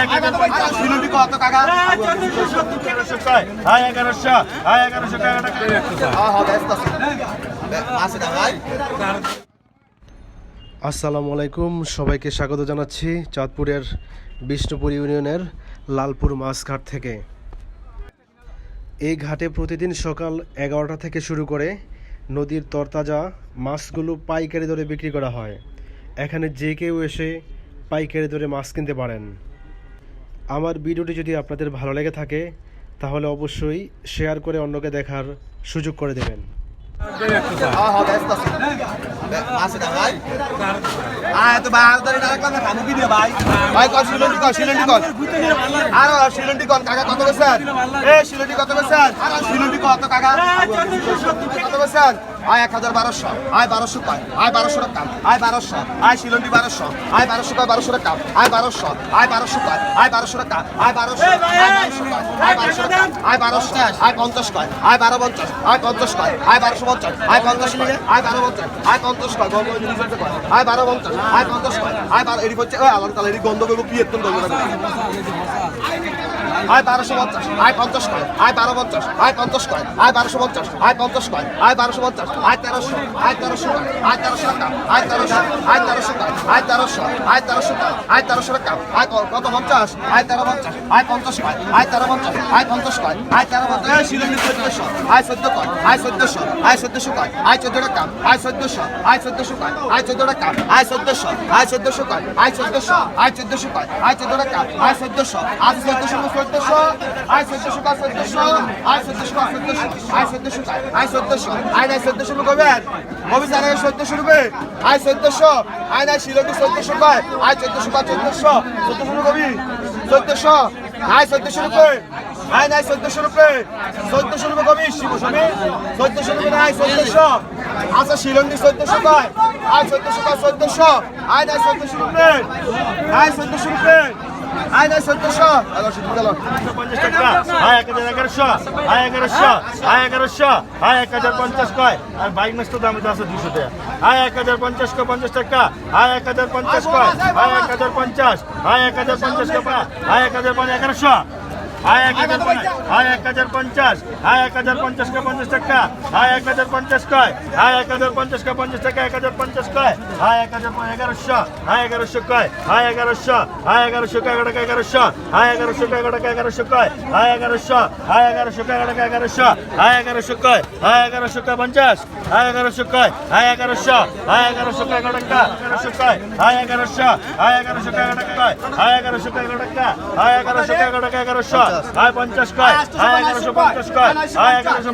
এক? আসসালামু আলাইকুম, সবাইকে স্বাগত জানাচ্ছি চাঁদপুরের বিষ্ণুপুর ইউনিয়নের লালপুর মাছঘাট থেকে। এই ঘাটে প্রতিদিন সকাল এগারোটা থেকে শুরু করে নদীর তরতাজা মাছগুলো পাইকারি দরে বিক্রি করা হয়। এখানে যে কেউ এসে পাইকারি দরে মাছ কিনতে পারেন। আমার ভিডিওটি যদি আপনাদের ভালো লেগে থাকে, তাহলে অবশ্যই শেয়ার করে অন্যকে দেখার সুযোগ করে দেবেন। ভাই কল সিলুটি কল সিলুটি কল আর সিলুটি কল কাকা, কত বেছেন এ সিলুটি কত বেছেন সিলুটি কত কাকা। কত বেছেন আয়, এক হাজার বারোশো। আয়, বারোশো কয় আয়, বারোশো টাকা। আয়, বারোশো। আয় সিলুটি বারোশো। আয়, বারোশো কয় বারোশো টাকা। আয়, বারোশো। আয়, বারোশো কয় আয়, বারোশো টাকা। আয়, বারোশো। আয়, বারোশো কয় আয় বারোশো আয় পঞ্চাশ কয়। আয় বারো পঞ্চাশ। আয় পঞ্চাশ কয়। আয় বারোশো পঞ্চাশ। আয় পঞ্চাশ কয় আয় বারো পঞ্চাশ। আয় পঞ্চাশ কয়। বারো পঞ্চাশ। আয় পঞ্চাশ কয়। আয় বারো, এটি হচ্ছে আলাদা তাহলে এটি গন্ধ করব, কি এত গন্ধ আয় বারোশো পঞ্চাশ আয় পঞ্চাশ কয় আয় বারো পঞ্চাশ আয় পঞ্চাশ কয় আয় বারোশো পঞ্চাশ আয় পঞ্চাশ কয় আয় বারোশো পঞ্চাশ আয় তেরোশো আয় তেরোশো আয় তেরোশো টাকা আয় তেরোশো আয় তেরোশো কয় আয় তেরোশো আয় তেরোশো কয় আয় তেরোশো টাকা আয় কত পঞ্চাশ আয় তেরো পঞ্চাশ আয় পঞ্চাশ কয় আয় তেরো পঞ্চাশ আয় পঞ্চাশ কয় আয় তেরো পঞ্চাশ চোদ্দশো আয় চোদ্দ কয় আয় চোদ্দশো আয় চোদ্দশো কয় আয় চোদ্দ টাকা আয় চোদ্দশো আয় চোদ্দশো কয় আয় চোদ্দ টাকা আয় চোদ্দশো আয় চোদ্দশো কয় আয় চোদ্দশো আয় চোদ্দশো কয় আয় চোদ্দ টাকা আয় চোদ্দশো আয় চোদ্দশো চোদ্দশো আয় চোদ্দশো কয় চোদ্দশো? আয় চোদ্দশো কয় চোদ্দশো? আয় চোদ্দশো আয় চোদ্দশো, আয় নাই চোদ্দশো কবেন কবি জানে চোদ্দশো রুপে। আয় চোদ্দশো, আয় নাই শিলটি চোদ্দশো কয়। আয় চোদ্দশো কয় চোদ্দশো? চোদ্দশো কবি। চোদ্দশো, আয় চোদ্দশো রুপে। আয় নাই চোদ্দশো রুপে। চোদ্দশো রুপে কবি শিব স্বামী চোদ্দশো রুপে নাই চোদ্দশো। আচ্ছা শিলন্দি চোদ্দশো কয়। আয় চোদ্দশো কয় চোদ্দশো? আয় নাই চোদ্দশো রুপে। আয় চোদ্দশো রুপে। আয় নাই সত্তরশো। হাই এক হাজার এগারোশো। হাই এগারোশো। হাই এগারোশো। হাই এক হাজার পঞ্চাশ কয়? আর বাইক মাস তো দাম আছে দুশো টাকা। হাই এক হাজার পঞ্চাশ কয়, পঞ্চাশ টাকা? হাই এক হাজার পঞ্চাশ কয়? হাই এক হাজার পঞ্চাশ। হাই এক হাজার পঞ্চাশ কয় হাই এক হাজার এগারোশো। হাই এক হাজার হাই এক হাজার পঞ্চাশ হাই এক হাজার পঞ্চাশ কয় পঞ্চাশ টাকা হাই এক হাজার পঞ্চাশ কয় হাই এক হাজার পঞ্চাশ কয় পঞ্চাশ টাকা এক হাজার পঞ্চাশ কয় হাই এক হাজার এগারোশো হাই এগারোশো কয় হাই এগারোশো হাই এগারোশো কয় এগারো টাকা এগারোশো হাই এগারোশো কয় এগারো টাকা এগারোশো কয় হাই এগারোশো হাই এগারোশো কয় এগারো টাকা এগারোশো হাই এগারোশো কয় হাই এগারোশো কয় পঞ্চাশ হাই এগারোশো কয় হাই এগারোশো হাই এগারোশো কয় এগারো টাকা এগারোশো কয় হাই এগারোশো হাই এগারোশো কয় এগারো টাকা হাই এগারোশো কয় এগারো টাকা হাই পঞ্চাশ কয় হাই এগারোশো পঞ্চাশ কয় হাই এগারোশো